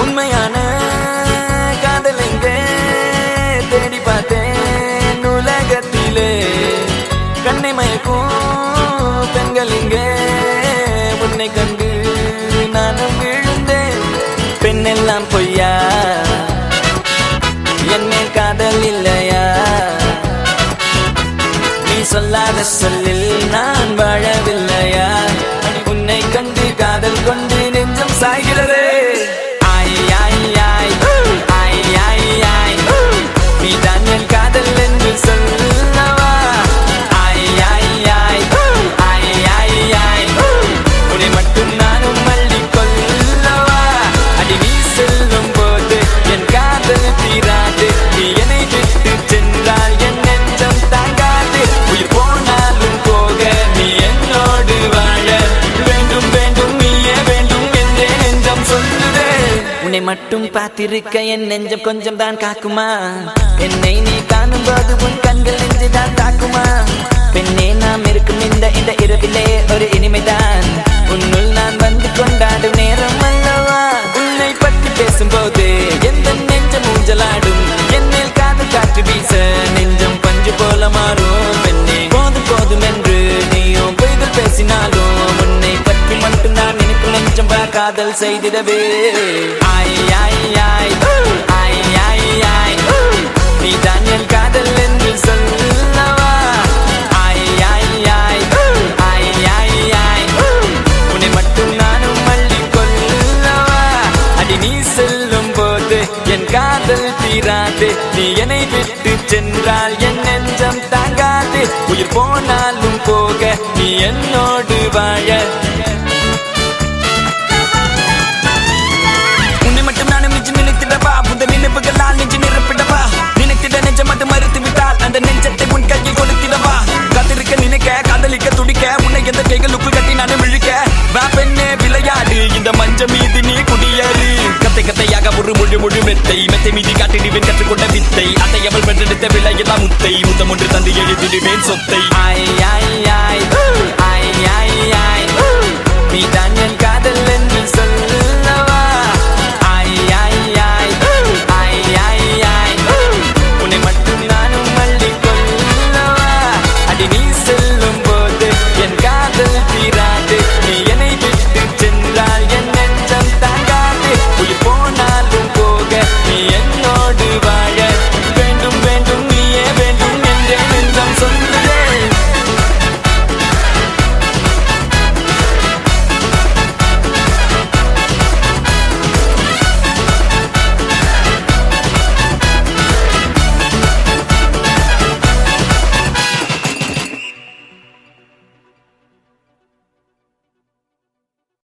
உண்மையான நீ சொல்லாத மட்டும் பார்த்திருக்க என் நெஞ்சம் கொஞ்சம் தான் காக்குமா? என்னை நீ காணும் போது உன் கண்கள் நெஞ்சு தான் தாக்குமா? காதல் செய்திடவே. ஆய் ஆய் ஆய் ஆய் ஆய் ஆய் நீ தான் என் காதல் என்று சொல்லவா? ஆய் ஆய் ஆய் ஆய் ஆய் ஆய் உன்னை மட்டும் நானும் மல்லி கொள்ளவா? அடி நீ செல்லும் போது என் காதல் தீராது. நீ என்னை விட்டு சென்றால் என் நெஞ்சம் தாங்காது. உயிர் போனாலும் போக நீ என்னோ எந்த கைகள் எந்த கட்டி நானும் இழுக்க வா பெண்ணே விளையாடு. இந்த மஞ்ச மீது நீ குடியேறு. கத்தை கத்தையாக ஒரு முழு முழு மெத்தை. மெத்தை மீதி காட்டிடுவேன் கற்றுக்கொண்ட வித்தை. அதை அவள் பெற்றெடுத்த விலையெல்லாம் முத்தை. முத்தம் ஒன்று தந்து எழுதிடுவேன் சொத்தை. ஆய் ஆய் ஆய் ஆய் ஆய் ஆய் நீ தான் என்